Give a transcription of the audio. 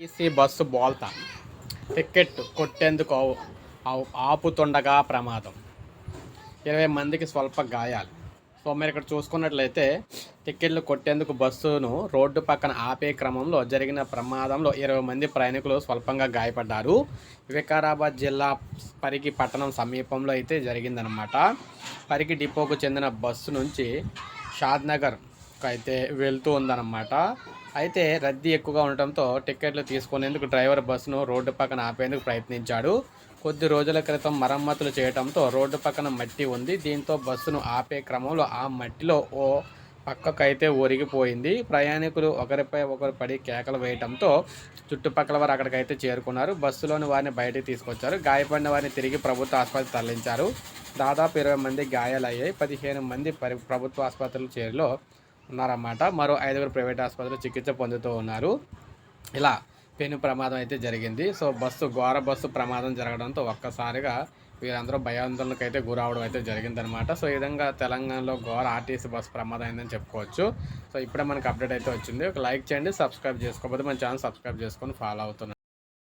TC bus బోల్తా. Ticket కొట్టేందుకు ఆపుతుండగా ప్రమాదం. ఇరవై మందికి స్వల్ప గాయాలు. సో మీరు ఇక్కడ చూసుకున్నట్లయితే టికెట్లు కొట్టేందుకు బస్సును రోడ్డు పక్కన ఆపే క్రమంలో జరిగిన ప్రమాదంలో ఇరవై మంది ప్రయాణికులు స్వల్పంగా గాయపడ్డారు. వికారాబాద్ జిల్లా పరిగి పట్టణం సమీపంలో అయితే జరిగిందనమాట పరిగి డిపోకు చెందిన బస్సు నుంచి షాద్నగర్ అయితే వెళ్తూ ఉందన్నమాట. అయితే రద్దీ ఎక్కువగా ఉండటంతో టికెట్లు తీసుకునేందుకు డ్రైవర్ బస్సును రోడ్డు పక్కన ఆపేందుకు ప్రయత్నించాడు. కొద్ది రోజుల క్రితం మరమ్మతులు చేయడంతో రోడ్డు పక్కన మట్టి ఉంది. దీంతో బస్సును ఆపే క్రమంలో ఆ మట్టిలో ఓ పక్కకైతే ఒరిగిపోయింది. ప్రయాణికులు ఒకరిపై ఒకరు పడి కేకలు వేయడంతో చుట్టుపక్కల వారు అక్కడికైతే చేరుకున్నారు. బస్సులోని వారిని బయటకు తీసుకొచ్చారు. గాయపడిన వారిని తిరిగి ప్రభుత్వ ఆసుపత్రి తరలించారు. దాదాపు ఇరవై మంది గాయాలయ్యాయి. పదిహేను మంది ప్రభుత్వ ఆసుపత్రులు చేరిలో ఉన్నారన్నమాట. మరో ఐదుగురు ప్రైవేట్ ఆసుపత్రిలో చికిత్స పొందుతూ ఉన్నారు. ఇలా పెను ప్రమాదం అయితే జరిగింది. సో బస్సు ఘోర బస్సు ప్రమాదం జరగడంతో ఒక్కసారిగా వీరందరూ భయాందోళనకు అయితే గురవడం అయితే జరిగిందనమాట సో ఈ విధంగా తెలంగాణలో ఘోర ఆర్టీసీ బస్సు ప్రమాదం అయిందని చెప్పుకోవచ్చు. సో ఇప్పుడే మనకు అప్డేట్ అయితే వచ్చింది. ఒక లైక్ చేయండి సబ్స్క్రైబ్ చేసుకోకపోతే మన ఛానల్ సబ్స్క్రైబ్ చేసుకొని ఫాలో అవుతున్నాను